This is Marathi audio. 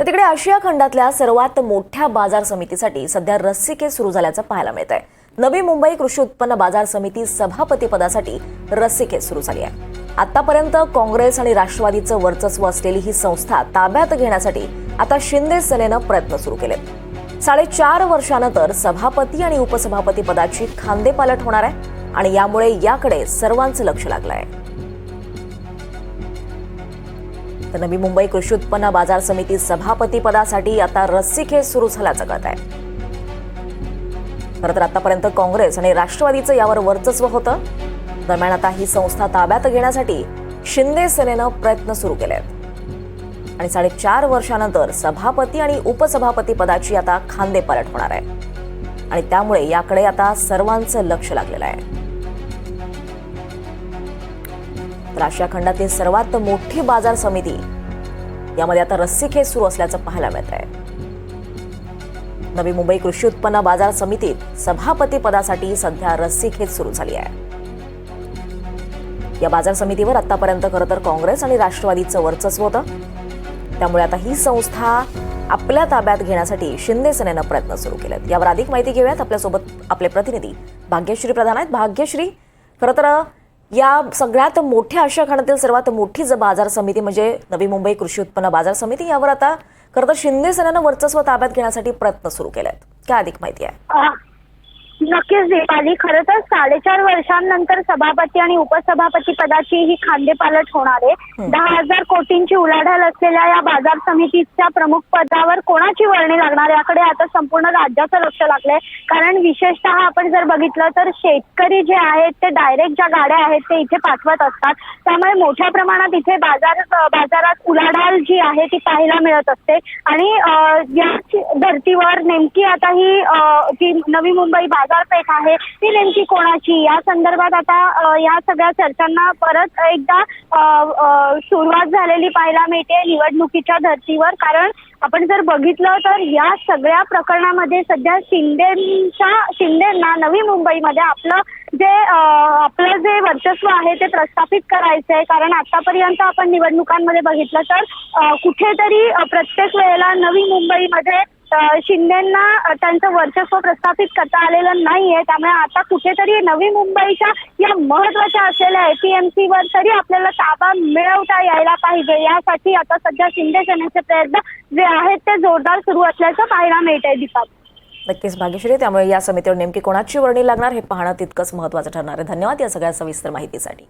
तर तिकडे आशिया खंडातल्या सर्वात मोठ्या बाजार समितीसाठी सध्या रस्सीखेच सुरू झाल्याचं पाहायला मिळत आहे नवी मुंबई कृषी उत्पन्न बाजार समिती सभापती पदासाठी रस्सीखेच सुरू झाली आहे. आतापर्यंत काँग्रेस आणि राष्ट्रवादीचं वर्चस्व असलेली ही संस्था ताब्यात घेण्यासाठी आता शिंदे सेनेनं प्रयत्न सुरू केलेत साडेचार वर्षानंतर सभापती आणि उपसभापती पदाची खांदेपालट होणार आहे आणि यामुळे याकडे सर्वांचं लक्ष लागलं आहे तर नवी मुंबई कृषी उत्पन्न बाजार समिती सभापती पदासाठी आता रस्सीखेच सुरू झाल्याचं कळत आहे खरं तर आतापर्यंत काँग्रेस आणि राष्ट्रवादीचं यावर वर्चस्व होतं. दरम्यान आता ही संस्था ताब्यात घेण्यासाठी शिंदे सेनेनं प्रयत्न सुरू केले आहेत आणि साडेचार वर्षानंतर सभापती आणि उपसभापती पदाची आता खांदेपालट होणार आहे. आणि त्यामुळे याकडे आता सर्वांचं लक्ष लागलेलं आहे. तर आशिया खंडातील सर्वात मोठी बाजार समिती यामध्ये आता रस्सीखेच सुरू असल्याचं पाहायला मिळत आहे. नवी मुंबई कृषी उत्पन्न बाजार समितीत सभापती पदासाठी सध्या रस्सीखेच सुरू झाली आहे. या बाजार समितीवर आतापर्यंत खरं तर काँग्रेस आणि राष्ट्रवादीचं वर्चस्व होतं. त्यामुळे आता ही संस्था आपल्या ताब्यात घेण्यासाठी शिंदे सेनेनं प्रयत्न सुरू केलेत. यावर अधिक माहिती घेऊयात. आपल्यासोबत आपले प्रतिनिधी भाग्यश्री प्रधान आहेत. भाग्यश्री खरं तर या सगळ्यात मोठ्या आशिया खंडातील सर्वात मोठी ज बाजार समिती म्हणजे नवी मुंबई कृषी उत्पन्न बाजार समिती यावर आता खरं तर शिंदे सेनेनं वर्चस्व ताब्यात घेण्यासाठी प्रयत्न सुरू केलेत. काय अधिक माहिती आहे? नक्कीच दीपाली खरं तर साडेचार वर्षांनंतर सभापती आणि उपसभापती पदाची ही खांदेपालट होणार आहे. दहा हजार कोटींची उलाढाल असलेल्या या बाजार समितीच्या प्रमुख पदावर कोणाची वर्णी लागणार याकडे आता संपूर्ण राज्याचं लक्ष लागलंय. कारण विशेषतः आपण जर बघितलं तर शेतकरी जे आहेत ते डायरेक्ट ज्या गाड्या आहेत ते इथे पाठवत असतात. त्यामुळे मोठ्या प्रमाणात इथे बाजार बाजारात उलाढाल जी आहे ती पाहायला मिळत असते. आणि या धर्तीवर नेमकी आता ही जी नवी मुंबई बाजारपेठ आहे ती नेमकी कोणाची? या संदर्भात आता या सगळ्या चर्चांना परत एकदा सुरुवात झालेली पाहायला मिळते निवडणुकीच्या धर्तीवर. कारण आपण जर बघितलं तर या सगळ्या प्रकरणामध्ये सध्या शिंदेच्या शिंदेना नवी मुंबईमध्ये आपलं जे आपलं जे वर्चस्व आहे ते प्रस्थापित करायचं आहे. कारण आतापर्यंत आपण निवडणुकांमध्ये बघितलं तर कुठेतरी प्रत्येक वेळेला नवी मुंबईमध्ये शिंदेना त्यांचं वर्चस्व प्रस्थापित करता आलेलं नाहीये. त्यामुळे आता कुठेतरी नवी मुंबईच्या या महत्त्वाच्या असलेल्या एपीएमसी वर तरी आपल्याला ताबा मिळवता यायला पाहिजे. यासाठी आता सध्या शिंदे सेनेचे प्रयत्न जे आहेत ते जोरदार सुरू असल्याचं पाहायला मिळत आहे दीपा नक्कीच भाग्यश्री त्यामुळे या समितीवर नेमकी कोणाची वर्णी लागणार हे पाहणं तितकंच महत्वाचं ठरणार आहे. धन्यवाद या सगळ्या सविस्तर माहितीसाठी.